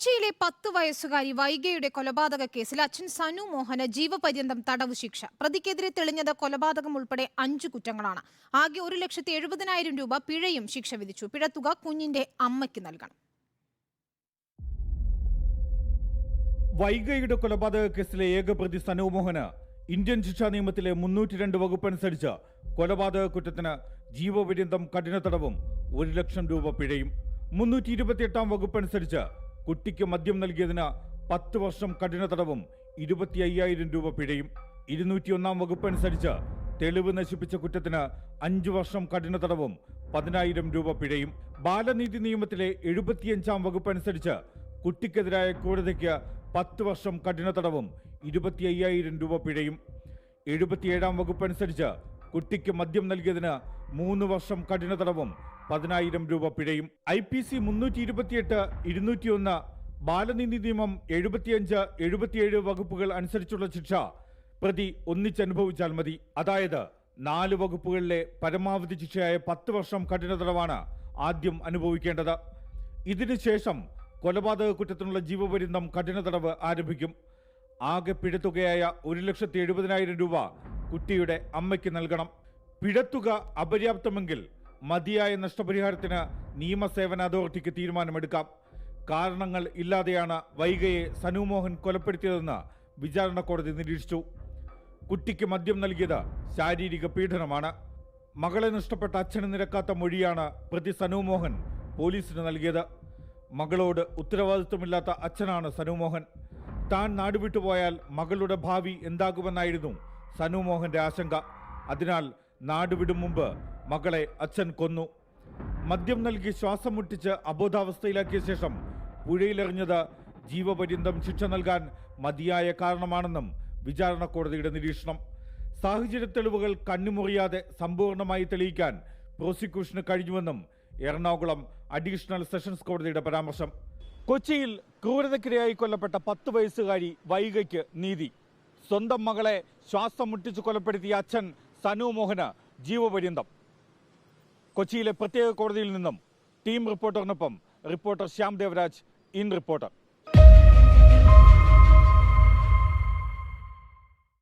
കൊച്ചിയിലെ പത്ത് വയസ്സുകാരി വൈഗയുടെ കൊലപാതക കേസിൽ അച്ഛൻ സനു മോഹന് ജീവപര്യന്തം തടവ് ശിക്ഷ. പ്രതിക്കെതിരെ തെളിഞ്ഞത് കൊലപാതകം ഉൾപ്പെടെ അഞ്ചു കുറ്റങ്ങളാണ്. ആകെ ഒരു ലക്ഷത്തി എഴുപതിനായിരം രൂപ പിഴയും ശിക്ഷ വിധിച്ചു. പിഴത്തുക കുഞ്ഞിന്റെ അമ്മയ്ക്ക് നൽകണം. വൈഗയുടെ കൊലപാതക കേസിലെ ഏക പ്രതി സനോമോഹന് ഇന്ത്യൻ ശിക്ഷാ നിയമത്തിലെ മുന്നൂറ്റി രണ്ട് വകുപ്പ് അനുസരിച്ച് കൊലപാതക കുറ്റത്തിന് ജീവപര്യന്തം കഠിന തടവും ഒരു ലക്ഷം രൂപ പിഴയും. മുന്നൂറ്റി ഇരുപത്തിയെട്ടാം വകുപ്പ് അനുസരിച്ച് കുട്ടിക്ക് മദ്യം നൽകിയതിന് പത്ത് വർഷം കഠിന തടവും ഇരുപത്തി അയ്യായിരം രൂപ പിഴയും. ഇരുന്നൂറ്റിയൊന്നാം വകുപ്പ് അനുസരിച്ച് തെളിവ് നശിപ്പിച്ച കുറ്റത്തിന് അഞ്ചു വർഷം കഠിന തടവും പതിനായിരം രൂപ പിഴയും. ബാലനീതി നിയമത്തിലെ എഴുപത്തിയഞ്ചാം വകുപ്പ് അനുസരിച്ച് കുട്ടിക്കെതിരായ ക്രൂരതയ്ക്ക് പത്ത് വർഷം കഠിന തടവും ഇരുപത്തി അയ്യായിരം രൂപ പിഴയും. എഴുപത്തിയേഴാം വകുപ്പ് അനുസരിച്ച് കുട്ടിക്ക് മദ്യം നൽകിയതിന് മൂന്ന് വർഷം കഠിന തടവും പതിനായിരം രൂപ പിഴയും. ഐ പി സി മുന്നൂറ്റി ഇരുപത്തിയെട്ട് ഇരുന്നൂറ്റിയൊന്ന് ബാലനീതി നിയമം എഴുപത്തിയഞ്ച് എഴുപത്തിയേഴ് വകുപ്പുകൾ അനുസരിച്ചുള്ള ശിക്ഷ. പ്രതി ഒന്നിച്ചനുഭവിച്ചാൽ മതി. അതായത് നാല് വകുപ്പുകളിലെ പരമാവധി ശിക്ഷയായ പത്ത് വർഷം കഠിനതടവാണ് ആദ്യം അനുഭവിക്കേണ്ടത്. ഇതിനുശേഷം കൊലപാതക കുറ്റത്തിനുള്ള ജീവപര്യന്തം കഠിനതടവ് ആരംഭിക്കും. ആകെ പിഴത്തുകയായ ഒരു ലക്ഷത്തി എഴുപതിനായിരം രൂപ കുട്ടിയുടെ അമ്മയ്ക്ക് നൽകണം. പിഴത്തുക അപര്യാപ്തമെങ്കിൽ മതിയായ നഷ്ടപരിഹാരത്തിന് നിയമസേവന അതോറിറ്റിക്ക് തീരുമാനമെടുക്കാം. കാരണങ്ങൾ ഇല്ലാതെയാണ് വൈഗയെ സനുമോഹൻ കൊലപ്പെടുത്തിയതെന്ന് വിചാരണ കോടതി നിരീക്ഷിച്ചു. കുട്ടിക്ക് മദ്യം നൽകിയത് ശാരീരിക പീഡനമാണ്. മകളെ നഷ്ടപ്പെട്ട അച്ഛന് നിരക്കാത്ത മൊഴിയാണ് പ്രതി സനുമോഹൻ പോലീസിന് നൽകിയത്. മകളോട് ഉത്തരവാദിത്വമില്ലാത്ത അച്ഛനാണ് സനുമോഹൻ. താൻ നാടുവിട്ടുപോയാൽ മകളുടെ ഭാവി എന്താകുമെന്നായിരുന്നു സനുമോഹന്റെ ആശങ്ക. അതിനാൽ നാടുവിടും മുമ്പ് മകളെ അച്ഛൻ കൊന്നു. മദ്യം നൽകി ശ്വാസം മുട്ടിച്ച് അബോധാവസ്ഥയിലാക്കിയ ശേഷം പുഴയിലെറിഞ്ഞത് ജീവപര്യന്തം ശിക്ഷ നൽകാൻ മതിയായ കാരണമാണെന്നും വിചാരണ കോടതിയുടെ നിരീക്ഷണം. സാഹചര്യ തെളിവുകൾ കണ്ണുമുറിയാതെ സമ്പൂർണമായി തെളിയിക്കാൻ പ്രോസിക്യൂഷന് കഴിഞ്ഞുവെന്നും എറണാകുളം അഡീഷണൽ സെഷൻസ് കോടതിയുടെ പരാമർശം. കൊച്ചിയിൽ ക്രൂരതയ്ക്കിരയായി കൊല്ലപ്പെട്ട പത്ത് വയസ്സുകാരി വൈകയ്ക്ക് നീതി. സ്വന്തം മകളെ ശ്വാസം മുട്ടിച്ച് കൊലപ്പെടുത്തിയ അച്ഛൻ സനു മോഹന് ജീവപര്യന്തം. കൊച്ചിയിലെ പ്രത്യേക കോടതിയിൽ നിന്നും team റിപ്പോർട്ടറിനൊപ്പം reporter Shyam Devraj in reporter.